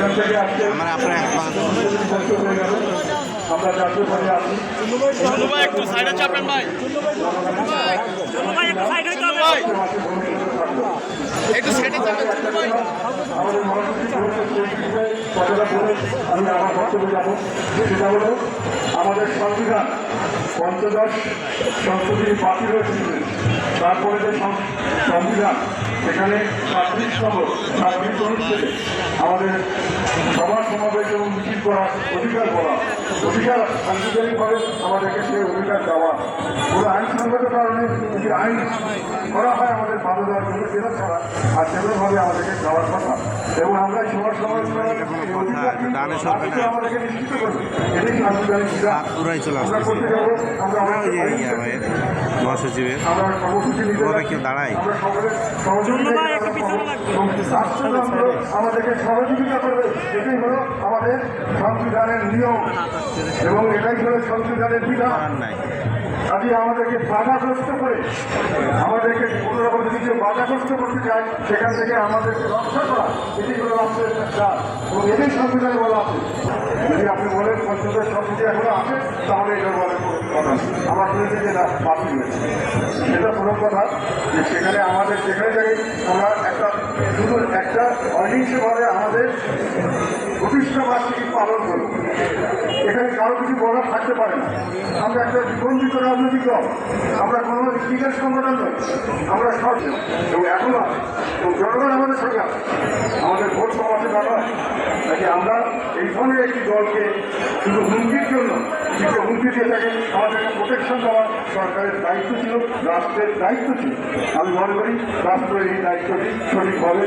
আমরা আপনার ভাই একটু সাইডে চাপেন ভাই। একটু সাইডে চাপেন। ভাই আমাদের মহাসচিব বলেছেন সেই কথাটা বলে আমি আমার বক্তব্যে যাব। সেটা হলো, আমাদের সংবিধান পঞ্চদশ সংসদীয় পার্টি রয়েছে তারপরে যে সংবিধান, সেখানে ছাব্বিশ নম্বর ছাব্বিশ অনুচ্ছেদে আমাদের সভা সমাবেশ এবং মিছিল করার অধিকার করা অধিকার সাংবিধানিকভাবে আমাদেরকে সেই অধিকার দেওয়া পুরো আইনসঙ্গত কারণে যদি আইন করা হয় আমাদের বাধা দেওয়ার জন্য সেটা ছাড়া আর সেভাবে আমাদেরকে দেওয়ার কথা। এবং আমরা এই অধিকার কিন্তু ডানে সরবে না। হাত পুরাই চলে আসতেছে। ওই যে ইয়া ভাইয়ের মহাসচিবের। আমরা ওভাবে কেউ দাঁড়ায়? আমাদেরকে সহযোগিতা করবে। এটাই হলো আমাদের সংবিধানের নিয়ম। এবং এটাই হলো সংবিধানের বিধান। নাই। কাজে আমাদেরকে বাধাগ্রস্ত করে আমাদেরকে কোনো রকম যদি কেউ বাধাগ্রস্ত করতে চায়, সেখান থেকে আমাদেরকে রক্ষা করা, এটি হলো রাষ্ট্রের কাজ এবং এটাই সংবিধানে বলা আছে। যদি আপনি বলেন পঞ্চদশ সংসদে এখনও আছে, তাহলে এটা বলেন আমার শুনেছি যে না বাতিল হয়েছে। এটা প্রথম কথা, যে সেখানে আমাদের, যেখানে জায়গায় আমরা একটা শুধু একটা অহিংসভাবে আমাদের প্রতিষ্ঠা বার্ষিকী পালন করব। এখানে কারও কিছু বলার থাকতে পারে না। আমরা একটা নিবন্ধিত রাজনৈতিক দল। আমরা কোনো লিগের সংগঠন নই আমরা সব এবং এখনও এবং জনগণ আমাদের আছে। আমাদের ভোট সমাজে নয় তাই আমরা এই ধরনের একটি দলকে শুধু হুমকির জন্য কিছু হুমকি দিয়ে থাকে আমাদেরকে প্রোটেকশন দেওয়া সরকারের দায়িত্ব ছিল, রাষ্ট্রের দায়িত্ব ছিল। আমি মনে করি রাষ্ট্রের এই দায়িত্বটি সঠিকভাবে